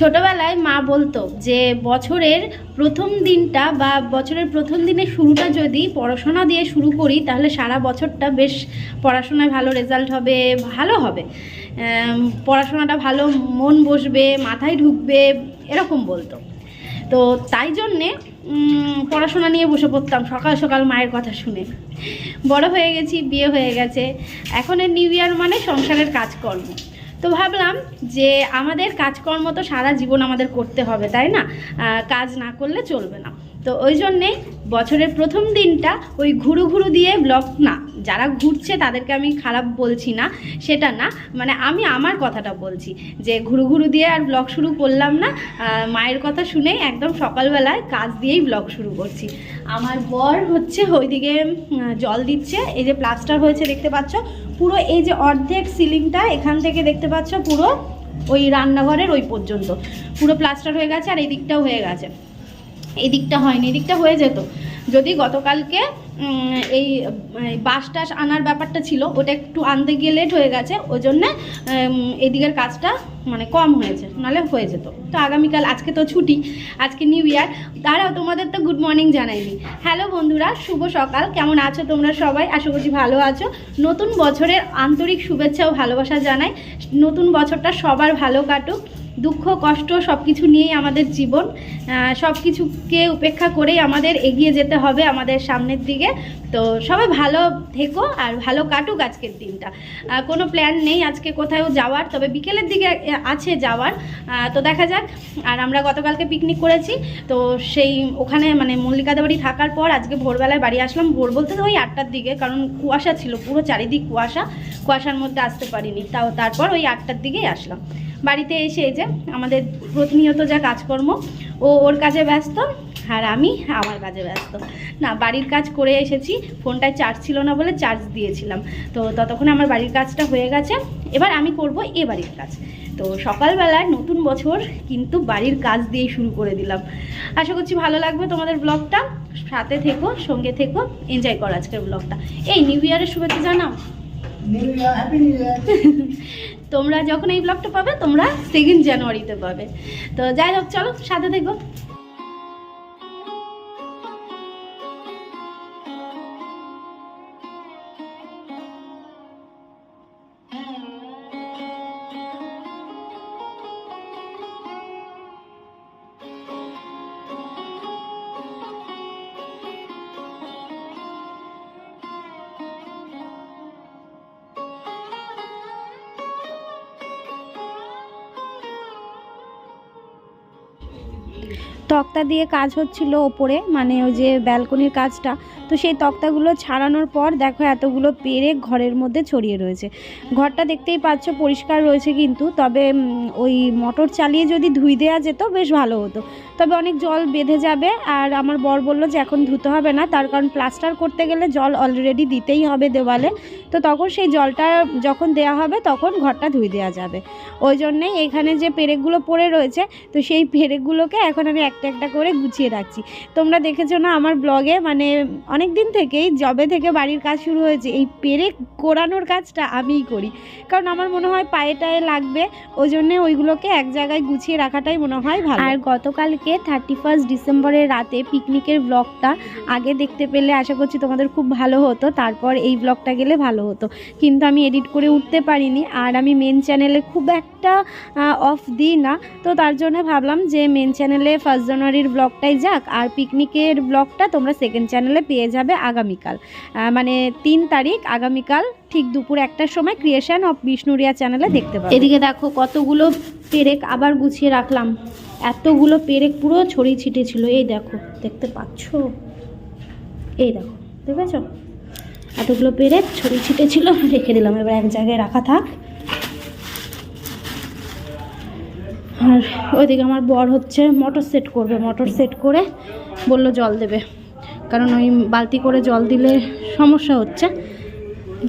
ছোটবেলায় মা বলতো যে বছরের প্রথম দিনটা বা বছরের প্রথম দিনের শুরুটা যদি পড়াশোনা দিয়ে শুরু করি, তাহলে সারা বছরটা বেশ পড়াশোনায় ভালো রেজাল্ট হবে, ভালো হবে। পড়াশোনাটা ভালো, মন বসবে, মাথায় ঢুকবে, এরকম বলতো। তো তাই জন্যে পড়াশোনা নিয়ে বসে পড়তাম সকাল সকাল মায়ের কথা শুনে। বড় হয়ে গেছি, বিয়ে হয়ে গেছে। এখন নিউ ইয়ার মানে সংসারের কাজকর্ম। তো ভাবলাম যে আমাদের কাজকর্ম তো সারা জীবন আমাদের করতে হবে, তাই না? কাজ না করলে চলবে না। তো ওই জন্যে বছরের প্রথম দিনটা ওই ঘুরু ঘুরু দিয়ে ব্লগ না যারা ঘুরছে তাদেরকে আমি খারাপ বলছি না, সেটা না। মানে আমি আমার কথাটা বলছি যে ঘুরু ঘুরু দিয়ে আর ব্লগ শুরু করলাম না মায়ের কথা শুনেই একদম সকালবেলায় কাজ দিয়েই ব্লগ শুরু করছি। আমার বর হচ্ছে ওইদিকে জল দিচ্ছে, এই যে প্লাস্টার হয়েছে দেখতে পাচ্ছ, পুরো এই যে অর্ধেক সিলিংটা এখান থেকে দেখতে পাচ্ছ পুরো ওই রান্নাঘরের ওই পর্যন্ত। পুরো প্লাস্টার হয়ে গেছে আর এই দিকটাও হয়ে গেছে। এই দিকটা হয়নি, এই দিকটা হয়ে যেত। যদি গতকালকে এই বাস টাস আনার ব্যাপারটা ছিল ওটা একটু আনতে গিয়ে লেট হয়ে গেছে ওই জন্যে উম, এই দিকের কাজটা মানে কম হয়েছে নাহলে হয়ে যেত। তো আগামীকাল আজকে তো ছুটি আজকে নিউ ইয়ার তারাও তোমাদের তো গুড মর্নিং জানাইনি। হ্যালো বন্ধুরা শুভ সকাল কেমন আছো তোমরা সবাই? আশা করছি ভালো আছো। নতুন বছরের আন্তরিক শুভেচ্ছা ও ভালোবাসা জানাই। নতুন বছরটা সবার ভালো কাটুক। দুঃখ, কষ্ট সব কিছু নিয়েই আমাদের জীবন। সব কিছুকে উপেক্ষা করেই আমাদের এগিয়ে যেতে হবে আমাদের সামনের দিকে। তো সবাই ভালো থেকো আর ভালো কাটুক আজকের দিনটা। কোনো প্ল্যান নেই আজকে কোথাও যাওয়ার, তবে বিকেলের দিকে আছে যাওয়ার। তো দেখা যাক। আর আমরা গতকালকে পিকনিক করেছি, তো সেই ওখানে মানে মল্লিকাদা বাড়ি থাকার পর আজকে ভোরবেলায় বাড়ি আসলাম। ভোর বলতে ওই আটটার দিকে, কারণ কুয়াশা ছিল, পুরো চারিদিক কুয়াশা। কুয়াশার মধ্যে আসতে পারিনি, তাও তারপর ওই আটটার দিকেই আসলাম। বাড়িতে এসে যে আমাদের প্রতিনিয়ত যা কাজকর্ম ও ওর কাজে ব্যস্ত আর আমি আমার কাজে ব্যস্ত। না বাড়ির কাজ করে এসেছি ফোনটায় চার্জ ছিল না বলে চার্জ দিয়েছিলাম। তো ততক্ষণে আমার বাড়ির কাজটা হয়ে গেছে। এবার আমি করব এ বাড়ির কাজ। তো সকালবেলায় নতুন বছর কিন্তু বাড়ির কাজ দিয়েই শুরু করে দিলাম। আশা করছি ভালো লাগবে তোমাদের ব্লগটা। সাথে থেকো সঙ্গে থেকো। এনজয় করো আজকের ব্লগটা। এই নিউ ইয়ারের শুভেচ্ছা জানাও। তোমরা যখন এই ব্লগটা পাবে, তোমরা সেকেন্ড জানুয়ারিতে পাবে। তো যাই হোক, চলো, সাথে থেকো। তক্তা দিয়ে কাজ হচ্ছিল ওপরে মানে ওই যে ব্যালকনির কাজটা। তো সেই তক্তাগুলো ছাড়ানোর পর দেখো এতগুলো পেরেক ঘরের মধ্যে ছড়িয়ে রয়েছে। ঘরটা দেখতেই পাচ্ছ পরিষ্কার রয়েছে কিন্তু, তবে ওই মোটর চালিয়ে যদি ধুই দেওয়া যেত বেশ ভালো হতো। তবে অনেক জল বেঁধে যাবে আর আমার বর বলল যে এখন ধুতে হবে না, তার কারণ প্লাস্টার করতে গেলে জল অলরেডি দিতেই হবে দেওয়ালে। তো তখন সেই জলটা যখন দেওয়া হবে তখন ঘরটা ধুই দেওয়া যাবে। ওই জন্যেই এখানে যে পেরেকগুলো পড়ে রয়েছে, তো সেই পেরেকগুলোকে এখন আমি একটা একটা করে গুছিয়ে রাখছি। তোমরা দেখেছ না আমার ব্লগে মানে দিন থেকেই জবে থেকে বাড়ির কাজ শুরু হয়েছে। এই পেরেক কোরানোর কাজটা আমিই করি। কারণ আমার মনে হয় পায়ে টায়ে লাগবে ওই জন্যে ওইগুলোকে এক জায়গায় গুছিয়ে রাখাটাই মনে হয় ভালো। আর গতকালকে থার্টি ফার্স্ট ডিসেম্বরের রাতে পিকনিকের ব্লগটা আগে দেখতে পেলে আশা করছি তোমাদের খুব ভালো হতো, তারপর এই ব্লগটা গেলে ভালো হতো। কিন্তু আমি এডিট করে উঠতে পারিনি আর আমি মেন চ্যানেলে খুব একটা অফ দিই না। তো তার জন্য ভাবলাম যে মেন চ্যানেলে ফার্স্ট জানুয়ারির ব্লগটাই যাক, আর পিকনিকের ব্লগটা তোমরা সেকেন্ড চ্যানেলে পেয়ে যাবে আগামীকাল। মানে তিন তারিখ আগামীকাল ঠিক দুপুর একটার সময় ক্রিয়েশন অফ বিষ্ণুরিয়া চ্যানেলে দেখতে পাবে। এদিকে দেখো কতগুলো পেরেক আবার গুছিয়ে রাখলাম। এতগুলো পেরেক পুরো ছড়িয়ে ছিটে ছিল। এই দেখো, দেখতে পাচ্ছ? এই দেখো, দেখেছ? এতগুলো পেরেক ছড়িয়ে ছিটে ছিল, রেখে দিলাম। এবার এক জায়গায় রাখা থাক। আর ওইদিকে আমার বর হচ্ছে মোটর সেট করবে। মোটর সেট করে বলল জল দেবে। কারণ ওই বালতি করে জল দিলে সমস্যা হচ্ছে।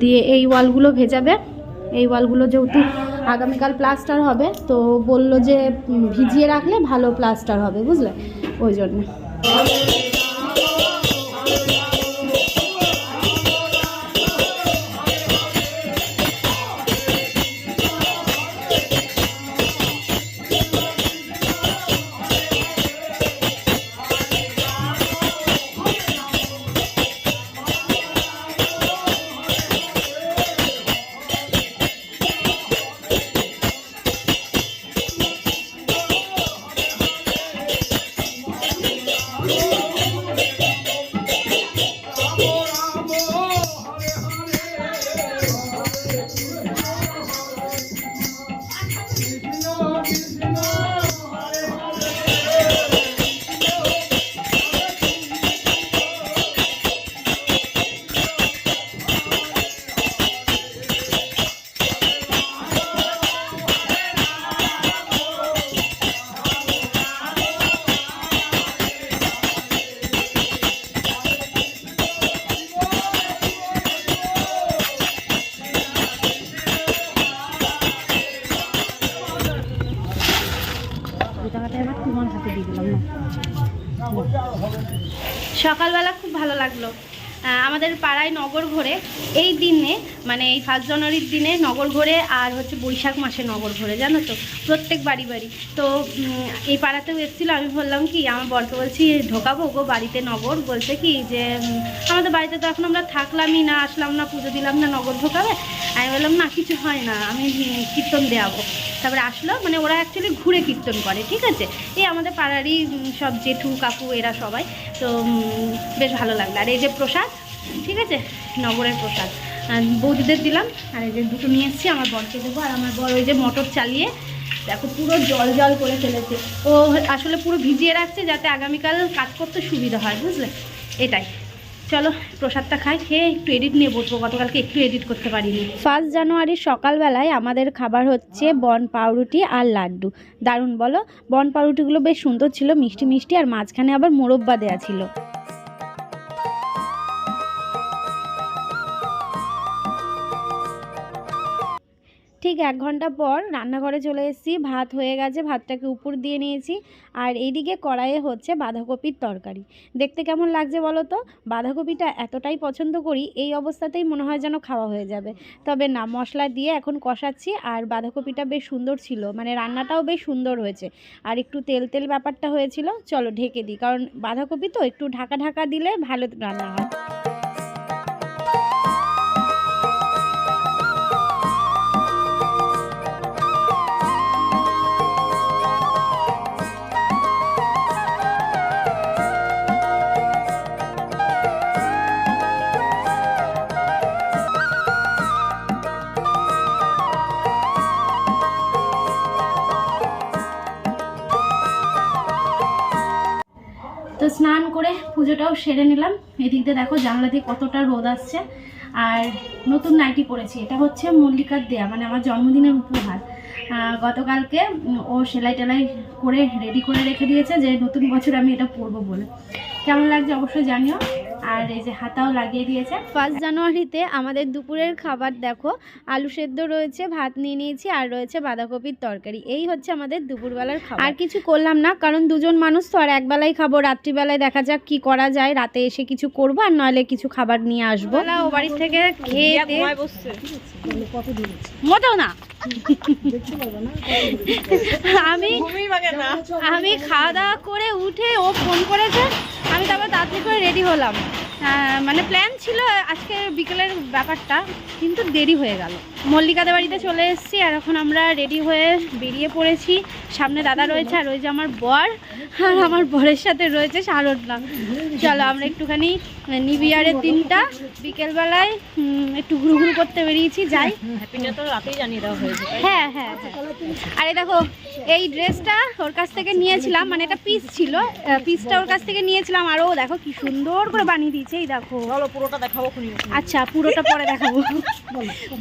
দিয়ে এই ওয়ালগুলো ভেজাবে। এই ওয়ালগুলো যেহেতু আগামীকাল প্লাস্টার হবে, তো বলল যে ভিজিয়ে রাখলে ভালো প্লাস্টার হবে, বুঝলে? ওই জন্য। সকালবেলা খুব ভালো লাগল। আমাদের পাড়ায় নগর ঘোরে। এই দিনে মানে এই ফার্স্ট জানুয়ারির দিনে নগর ঘোরে আর হচ্ছে বৈশাখ মাসে নগর ঘোরে, জানো তো? প্রত্যেক বাড়ি বাড়ি। তো এই পাড়াতেও এসেছিল, আমি বললাম কি, আমার বরকে বলছি, ঢোকাবো গো বাড়িতে নগর? বলছে কি যে আমাদের বাড়িতে তো এখন আমরা থাকলামই না, আসলাম না, পুজো দিলাম না, নগর ঢোকাবে? আমি বললাম, না, কিছু হয় না, আমি কীর্তন দেওয়াবো তারপরে আসলো মানে ওরা অ্যাকচুয়ালি ঘুরে কীর্তন করে, ঠিক আছে? এই আমাদের পাড়ারই সব জেঠু, কাকু, এরা সবাই। তো বেশ ভালো লাগল। আর এই যে প্রসাদ, ঠিক আছে? নগরের প্রসাদ। বৌদিদের দিলাম, আর এই যে দুটো নিয়ে এসেছি, আমার বরকে দেবো, আর আমার বর ওই যে মোটর চালিয়ে, দেখো, পুরো জল জল করে ফেলেছে। ও আসলে পুরো ভিজিয়ে রাখছে যাতে আগামীকাল কাজ করতে সুবিধা হয়, বুঝলে? এটাই। চলো প্রসাদটা খাই। খেয়ে একটু এডিট নিয়ে বসবো গতকালকে একটু এডিট করতে পারিনি। ফার্স্ট জানুয়ারির সকালবেলায় আমাদের খাবার হচ্ছে বন পাউরুটি আর লাড্ডু। দারুণ বলো? বন পাউরুটিগুলো বেশ সুন্দর ছিল মিষ্টি মিষ্টি আর মাঝখানে আবার মোরব্বা দেওয়া ছিল। ঠিক এক ঘণ্টা পর রান্নাঘরে চলে এসেছি। ভাত হয়ে গেছে, ভাতটাকে উপর দিয়ে নিয়েছি। আর এইদিকে কড়াইয়ে হচ্ছে বাঁধাকপির তরকারি। দেখতে কেমন লাগছে বলো তো? বাঁধাকপিটা এতটাই পছন্দ করি, এই অবস্থাতেই মনে হয় যেন খাওয়া হয়ে যাবে। তবে না, মশলা দিয়ে এখন কষাচ্ছি আর বাঁধাকপিটা বেশ সুন্দর ছিল মানে রান্নাটাও বেশ সুন্দর হয়েছে। আর একটু তেল তেল ব্যাপারটা হয়েছিল, চলো ঢেকে দিই। কারণ বাঁধাকপি তো একটু ঢাকা ঢাকা দিলে ভালো রান্না হয়। স্নান করে পুজোটাও সেরে নিলাম। এদিক দিয়ে দেখো জানলা দিয়ে কতটা রোদ আসছে। আর নতুন নাইটি পরেছি। এটা হচ্ছে মল্লিকার দেয়া মানে আমার জন্মদিনের উপহার। গতকালকে ও সেলাই টেলাই করে রেডি করে রেখে দিয়েছে যে নতুন বছর আমি এটা পরবো বলে। কেমন লাগছে অবশ্যই জানিও। আর এই যে হাতাও লাগিয়ে দিয়েছে। ফার্স্ট জানুয়ারিতে আমাদের দুপুরের খাবার দেখো আলু সেদ্ধ রয়েছে ভাত নিয়ে নিয়েছি আর রয়েছে বাঁধাকপির তরকারি। এই হচ্ছে আমাদের দুপুরবেলার খাবার। আর কিছু করলাম না কারণ দুজন মানুষ তো আর একবেলাই খাব রাত্রিবেলায় দেখা যাক কি করা যায়। রাতে এসে কিছু করব আর নইলে কিছু খাবার নিয়ে আসব। ও বাড়ির থেকে খেয়ে মোটেও না। আমি আমি খাওয়া দাওয়া করে উঠে ও ফোন করেছে আমি তারপর তাড়াতাড়ি করে রেডি হলাম। মানে প্ল্যান ছিল আজকে বিকেলের ব্যাপারটা কিন্তু দেরি হয়ে গেল। মল্লিকাদের বাড়িতে চলে এসেছি আর এখন আমরা রেডি হয়ে বেরিয়ে পড়েছি। সামনে দাদা রয়েছে আর ওই যে আমার বর আর আমার বরের সাথে রয়েছে শারদা। চলো আমরা একটুখানি নিউ ইয়ারের দিনটা বিকেলবেলায় একটু ঘুরু ঘুরু করতে বেরিয়েছি যাই। হ্যাঁ হ্যাঁ হ্যাঁ। আরে দেখো এই ড্রেসটা ওর কাছ থেকে নিয়েছিলাম মানে এটা পিস ছিল পিসটা ওর কাছ থেকে নিয়েছিলাম আর ও দেখো কি সুন্দর করে বানিয়ে দিয়েছে। এই দেখো। চলো পুরোটা দেখাবো খুনি আচ্ছা পুরোটা পরে দেখাবো।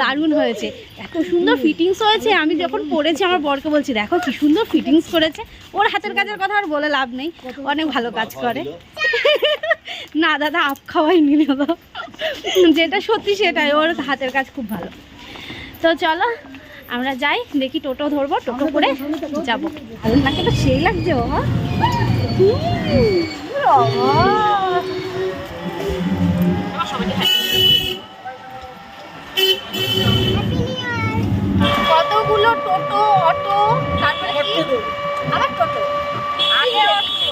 দারুণ হয়েছে। এত সুন্দর ফিটিংস হয়েছে। আমি যখন পরেছি আমার বরকে বলছি দেখো কি সুন্দর ফিটিংস করেছে। ওর হাতের কাজের কথা আর বলে লাভ নেই। অনেক ভালো কাজ করে। না দাদা আপ খাওয়াইনি দাদা যেটা সত্যি সেটাই ওর হাতের কাজ খুব ভালো। তো চলো আমরা যাই দেখি টোটো ধরবো টোটো করে যাব। সেই লাগছে ও? বাবা। সবাইকে কতগুলো টোটো অটো তারপরে কি? আবার টোটো। আগে অটো।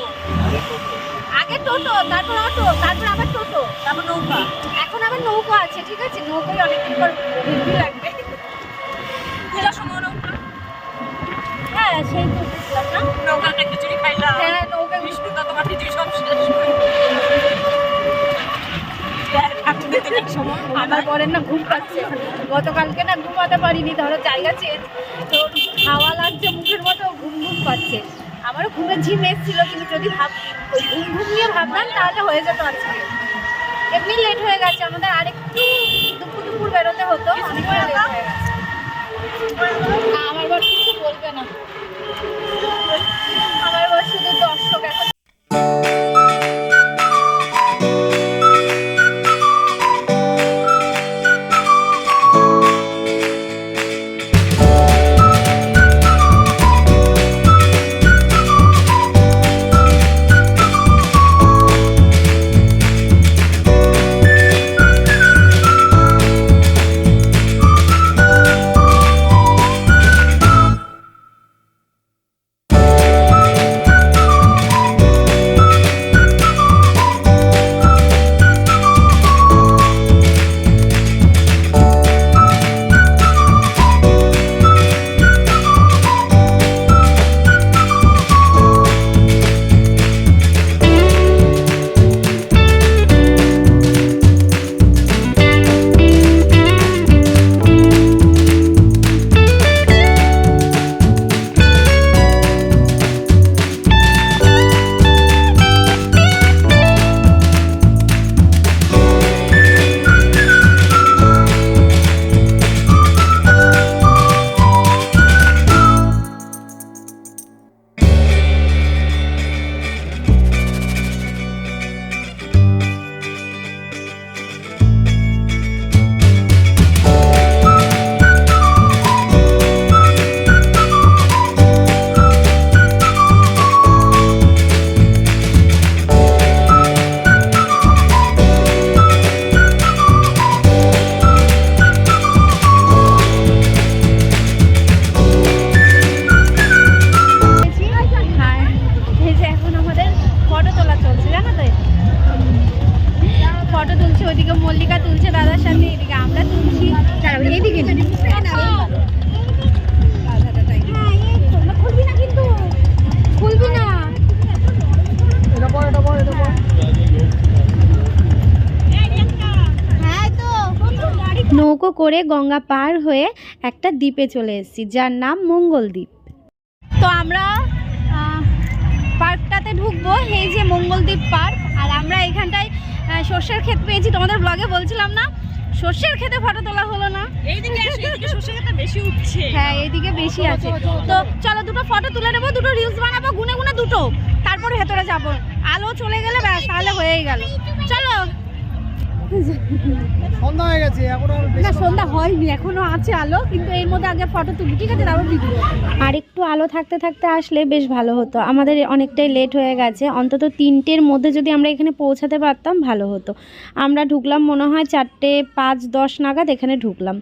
আগে টোটো তারপর অটো তারপর আবার টোটো তারপর নৌকা। এখন আবার নৌকা আছে ঠিক আছে? নৌকায় অনেকদিন পর ঘুরবি লাগবে। মেলার সময় নৌকা? হ্যাঁ সেই তো না। নৌকাতে খিচুড়ি খাইলাম। হ্যাঁ নৌকা বিষ্ণু দত্ত খিচুড়ি সব শেষ আমার পরের না ঘুম পাচ্ছে। গতকালকে না ঘুমাতে পারিনি, ধরো জায়গা চেঞ্জ তো হাওয়া লাগছে, মুখের মতো ঘুম ঘুম পাচ্ছে। আমারও ঘুমের ঝিম এসেছিল, কিন্তু যদি ভাব ওই ঘুম ঘুম নিয়ে ভাবলাম তাহলে হয়ে যেত আজকে। এমনি লেট হয়ে গেছে, আমাদের আরেকটু দুপুর দুপুর বেরোতে হতো গেছে। আমার বর কিছু বলবে না। করে গঙ্গা পার হয়ে একটা দ্বীপে চলে এসেছি যার নাম মঙ্গলদ্বীপ। তো আমরা পার্কটাতে ঢুকবো এই যে মঙ্গলদ্বীপ পার্ক আর আমরা এখানটায় সর্ষের ক্ষেত পেয়েছি। তোমাদের ব্লগে বলছিলাম না সর্ষের ক্ষেতে ফটো তোলা হলো না। এইদিকে খেতে বেশি উঠছে। হ্যাঁ এইদিকে বেশি আছে। তো চলো। দুটো ফটো তুলে নেব দুটো রিলস বানাবো গুনে গুনে দুটো। তারপরে ভেতরে যাব। আলো চলে গেলে ব্যাস তাহলে হয়েই গেল। চলো। সন্ধ্যা হয়ে গেছে এখন আর না সন্ধ্যা হয়নি এখনও আছে আলো কিন্তু এর মধ্যে আগে ফটো তুলি ঠিক আছে? তারপর ভিডিও আর একটু আলো থাকতে থাকতে আসলে বেশ ভালো হতো। আমাদের অনেকটাই লেট হয়ে গেছে। অন্তত তিনটের মধ্যে যদি আমরা এখানে পৌঁছাতে পারতাম ভালো হতো। আমরা ঢুকলাম মনে হয় চারটে পাঁচ দশ নাগাদ এখানে ঢুকলাম।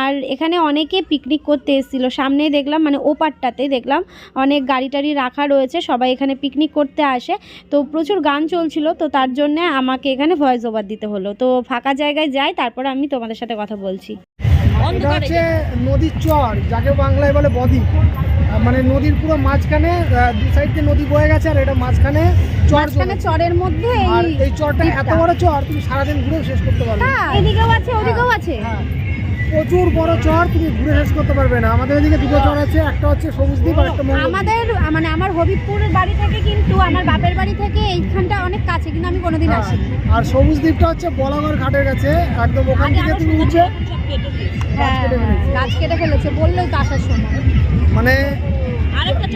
আর এখানে অনেকে পিকনিক করতে এসেছিল। সামনেই দেখলাম মানে ওপারটাতে দেখলাম অনেক গাড়ি টাড়ি রাখা রয়েছে সবাই এখানে পিকনিক করতে আসে। তো প্রচুর গান চলছিল তো তার জন্যে আমাকে এখানে ভয়েস ওভার দিতে হলো। তো ফাঁকা জায়গায় যাই তারপরে আমি তোমাদের সাথে কথা বলছি। এটা হচ্ছে নদীর চর যাকে বাংলায় বলে বদ্বীপ মানে নদীর পুরো মাঝখানে আহ, দু সাইড দিয়ে নদী বয়ে গেছে আর এটা মাঝখানে চর মাঝখানে চরের মধ্যে আর এই চরটা এত বড় চর তুমি সারাদিন ঘুরেও শেষ করতে পারবে না। হ্যাঁ, এদিকেও আছে ওদিকেও আছে। হ্যাঁ। প্রচুর বড় চর তুমি ঘুরে শেষ করতে পারবে না। আমাদের এদিকে দুটো চর আছে একটা হচ্ছে সবুজ দ্বীপ আর একটা আমাদের মানে আমার হবিবপুরের বাড়ি থেকে কিন্তু আমার বাপের বাড়ি থেকে এইখানটা অনেক কাছে কিন্তু আমি কোনোদিন হ্যাঁ, আসিনি। আর সবুজ দ্বীপটা হচ্ছে বলাগড় ঘাটের কাছে একদম ওখান থেকে তুমি উঠে। হ্যাঁ। গাছ কেটে ফেলেছে বললেও তো আসার সময়। মানে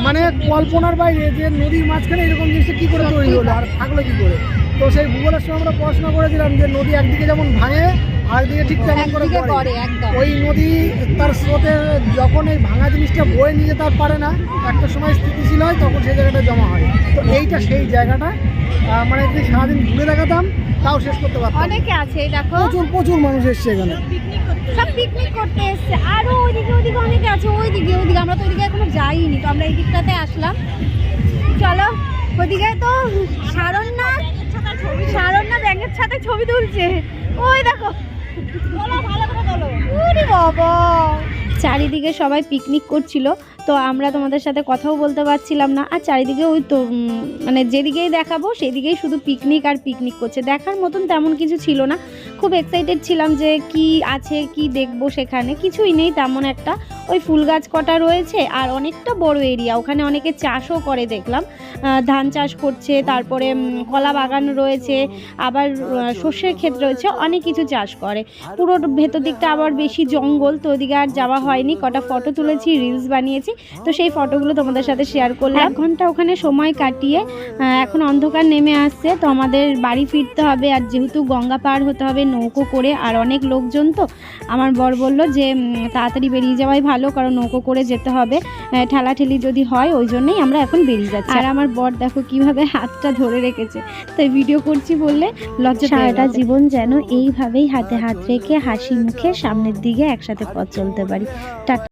মানে কল্পনার বাইরে যে নদীর মাঝখানে এরকম জিনিসটা কি করে তৈরি হলো আর থাকল কি করে? তো সেই ভূগোলের সময় আমরা পড়াশোনা করেছিলাম যে নদী একদিকে যেমন ভাঙে আরেকদিকে ঠিক তেমন করে পড়ে। ওই নদী তার স্রোতে যখন এই ভাঙা জিনিসটা বয়ে নিয়ে যেতে আর পারে না একটা সময় স্থিতিশীল হয় তখন সেই জায়গাটা জমা হয়। তো এইটা সেই জায়গাটা। মানে যদি সারাদিন ঘুরে দেখাতাম তাও শেষ করতে পারতাম। অনেকে আছে দেখো। প্রচুর প্রচুর মানুষ এসছে এখানে। সব পিকনিক করতে এসছে। আরও ওইদিকে ওইদিকে অনেকে আছে ওইদিকে ওইদিকে। আমরা তো ওইদিকে এখনও যাইনি তো আমরা এই দিকটাতে আসলাম। চলো ওইদিকে তো সারণ্যা সারণ্যা ব্যাঙের সাথে ছবি তুলছে। ওই দেখো। চারিদিকে সবাই পিকনিক করছিল। তো আমরা তোমাদের সাথে কথাও বলতে পারছিলাম না। আর চারিদিকে ওই তো মানে যেদিকেই দেখাবো সেদিকেই শুধু পিকনিক আর পিকনিক করছে। দেখার মতন তেমন কিছু ছিল না। খুব এক্সাইটেড ছিলাম যে কি আছে, কি দেখব সেখানে। কিছুই নেই তেমন একটা। ওই ফুল গাছ কটা রয়েছে আর অনেকটা বড় এরিয়া ওখানে অনেকে চাষও করে দেখলাম। ধান চাষ করছে, তারপরে কলা বাগান রয়েছে, আবার শস্যের ক্ষেত রয়েছে, অনেক কিছু চাষ করে। পুরো ভেতর দিকটা আবার বেশি জঙ্গল, তো ওদিকে আর যাওয়া হয়নি। কটা ফটো তুলেছি রিলস বানিয়েছি। তো সেই ফটোগুলো তোমাদের সাথে শেয়ার করলাম। এক ঘণ্টা ওখানে সময় কাটিয়ে এখন অন্ধকার নেমে আসছে তো আমাদের বাড়ি ফিরতে হবে আর যেহেতু গঙ্গা পার হতে হবে নৌকো করে আর অনেক লোকজন তো আমার বর বলল যে তাড়াতাড়ি বেরিয়ে যাওয়াই ভালো কারণ নৌকো করে যেতে হবে। ঠেলাঠেলি যদি হয় ওই জন্যই আমরা এখন বেরিয়ে যাচ্ছি। আর আমার বর দেখো কীভাবে হাতটা ধরে রেখেছে। তাই ভিডিও করছি বললে লজ্জা সারাটা জীবন যেন এইভাবেই হাতে হাত রেখে হাসি মুখে সামনের দিকে একসাথে পথ চলতে পারি। টাটা।